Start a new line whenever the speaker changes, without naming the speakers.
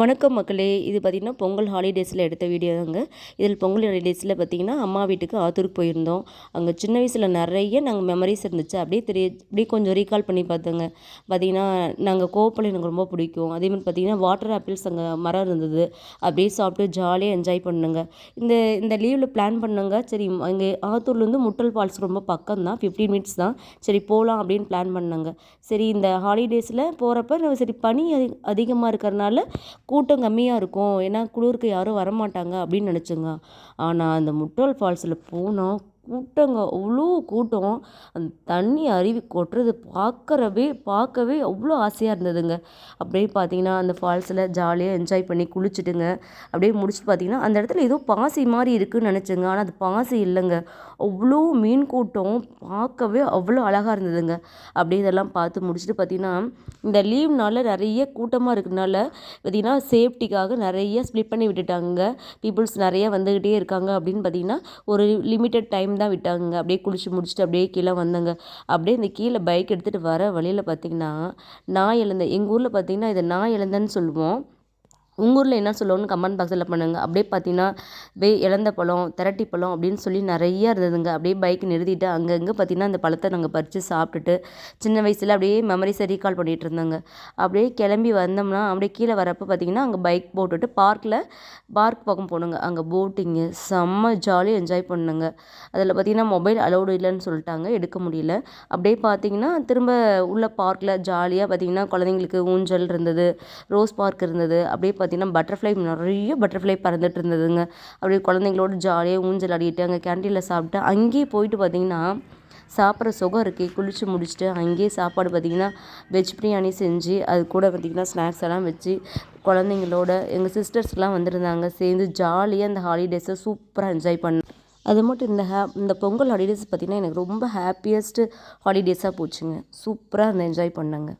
வணக்கம் மக்களே. இது பார்த்திங்கன்னா பொங்கல் ஹாலிடேஸில் எடுத்த வீடியோ தாங்க. இதில் பொங்கல் ஹாலிடேஸில் பார்த்திங்கன்னா அம்மா வீட்டுக்கு ஆத்தூருக்கு போயிருந்தோம். அங்கே சின்ன வயசில் நிறைய நாங்கள் மெமரிஸ் இருந்துச்சு. அப்படியே தெரிய அப்படியே கொஞ்சம் ரீகால் பண்ணி பார்த்தோங்க. பார்த்திங்கன்னா நாங்கள் கோப்பல் எனக்கு ரொம்ப பிடிக்கும். அதே மாதிரி பார்த்திங்கன்னா வாட்டர் ஆப்பிள்ஸ் அங்கே மரம் இருந்தது. அப்படியே சாப்பிட்டு ஜாலியாக என்ஜாய் பண்ணுங்க. இந்த இந்த லீவில் பிளான் பண்ணுங்க. சரி இங்கே ஆத்தூர்லேருந்து முட்டல் ஃபால்ஸ் ரொம்ப பக்கம் தான் ஃபிஃப்டீன் மினிட்ஸ் தான். சரி போகலாம் அப்படின்னு பிளான் பண்ணாங்க. சரி இந்த ஹாலிடேஸில் போகிறப்ப சரி பனி அதிகமாக இருக்கிறனால கூட்டம் கம்மியாக இருக்கும். ஏன்னா குளிருக்கு யாரும் வரமாட்டாங்க அப்படின்னு நினச்சோங்க. ஆனால் அந்த முட்டோல் ஃபால்ஸில் போனால் கூட்டங்க அவ்வளோ கூட்டம். அந்த தண்ணி அருவி கொட்டுறது பார்க்கறவே பார்க்கவே அவ்வளோ ஆசையாக இருந்ததுங்க. அப்படியே பார்த்தீங்கன்னா அந்த ஃபால்ஸில் ஜாலியாக என்ஜாய் பண்ணி குளிச்சுட்டுங்க. அப்படியே முடிச்சுட்டு பார்த்தீங்கன்னா அந்த இடத்துல ஏதோ பாசி மாதிரி இருக்குதுன்னு நினச்சேங்க. ஆனால் அது பாசி இல்லைங்க. அவ்வளோ மீன் கூட்டம் பார்க்கவே அவ்வளோ அழகாக இருந்ததுங்க. அப்படியே இதெல்லாம் பார்த்து முடிச்சுட்டு பார்த்தீங்கன்னா இந்த லீவ்னால நிறைய கூட்டமாக இருக்கிறதுனால பார்த்திங்கன்னா சேஃப்டிக்காக நிறைய ஸ்ப்ளிட் பண்ணி விட்டுட்டாங்க. பீப்புள்ஸ் நிறைய வந்துக்கிட்டே இருக்காங்க அப்படின்னு பார்த்தீங்கன்னா ஒரு லிமிட்டட் டைம் தான் விட்டாங்க. அப்படியே குளிச்சு முடிச்சுட்டு அப்படியே கீழே வந்தாங்க. அப்படியே இந்த கீழே பைக் எடுத்துகிட்டு வர வழியில் பார்த்திங்கன்னா நாய் இழந்தேன் எங்கள் ஊரில் பார்த்திங்கன்னா இதை நாய் இழந்தேன்னு சொல்லுவோம். உங்கள் ஊரில் என்ன சொல்லுவோன்னு கமெண்ட் பாக்ஸில் பண்ணுங்கள் அப்படியே பார்த்தீங்கன்னா வே இழந்த பழம் திரட்டி பழம் அப்படின்னு சொல்லி நிறையா இருந்ததுங்க. அப்படியே பைக் நிறுத்திட்டு அங்கங்கே பார்த்தீங்கன்னா அந்த பழத்தை நாங்கள் பறித்து சாப்பிட்டுட்டு சின்ன வயசில் அப்படியே மெமரிஸை ரீகால் பண்ணிகிட்டு இருந்தாங்க. அப்படியே கிளம்பி வந்தோம்னா அப்படியே கீழே வரப்போ பார்த்தீங்கன்னா அங்கே பைக் போட்டுட்டு பார்க்கில் பார்க் பக்கம் போனோங்க. அங்கே போட்டிங்கு செம்ம ஜாலியாக என்ஜாய் பண்ணுங்க. அதில் பார்த்தீங்கன்னா மொபைல் அலௌடு இல்லைன்னு சொல்லிட்டாங்க. எடுக்க முடியல. அப்படியே பார்த்தீங்கன்னா திரும்ப உள்ள பார்க்கில் ஜாலியாக பார்த்தீங்கன்னா குழந்தைங்களுக்கு ஊஞ்சல் இருந்தது ரோஸ் பார்க் இருந்தது. அப்படியே பார்த்திங்கன்னா பட்டர்ஃப்ளை நிறைய பட்டர்ஃப்ளை பறந்துட்டு இருந்ததுங்க. அப்படியே குழந்தைங்களோட ஜாலியாக ஊஞ்சல் ஆடிட்டு அங்கே கேன்டீனில் சாப்பிட்டு அங்கேயே போயிட்டு பார்த்திங்கன்னா சாப்பிட்ற சுகம் இருக்கே. குளித்து முடிச்சுட்டு அங்கேயே சாப்பாடு பார்த்திங்கன்னா வெஜ் பிரியாணி செஞ்சு அது கூட பார்த்திங்கன்னா ஸ்நாக்ஸ் எல்லாம் வச்சு குழந்தைங்களோட எங்கள் சிஸ்டர்ஸ்லாம் வந்திருந்தாங்க. சேர்ந்து ஜாலியாக அந்த ஹாலிடேஸை சூப்பராக என்ஜாய் பண்ணோம் அது மட்டும் இந்த ஹே இந்த பொங்கல் ஹாலிடேஸ் பார்த்திங்கன்னா எனக்கு ரொம்ப ஹாப்பியஸ்ட்டு ஹாலிடேஸாக போச்சுங்க. சூப்பராக அந்த என்ஜாய் பண்ணேங்க.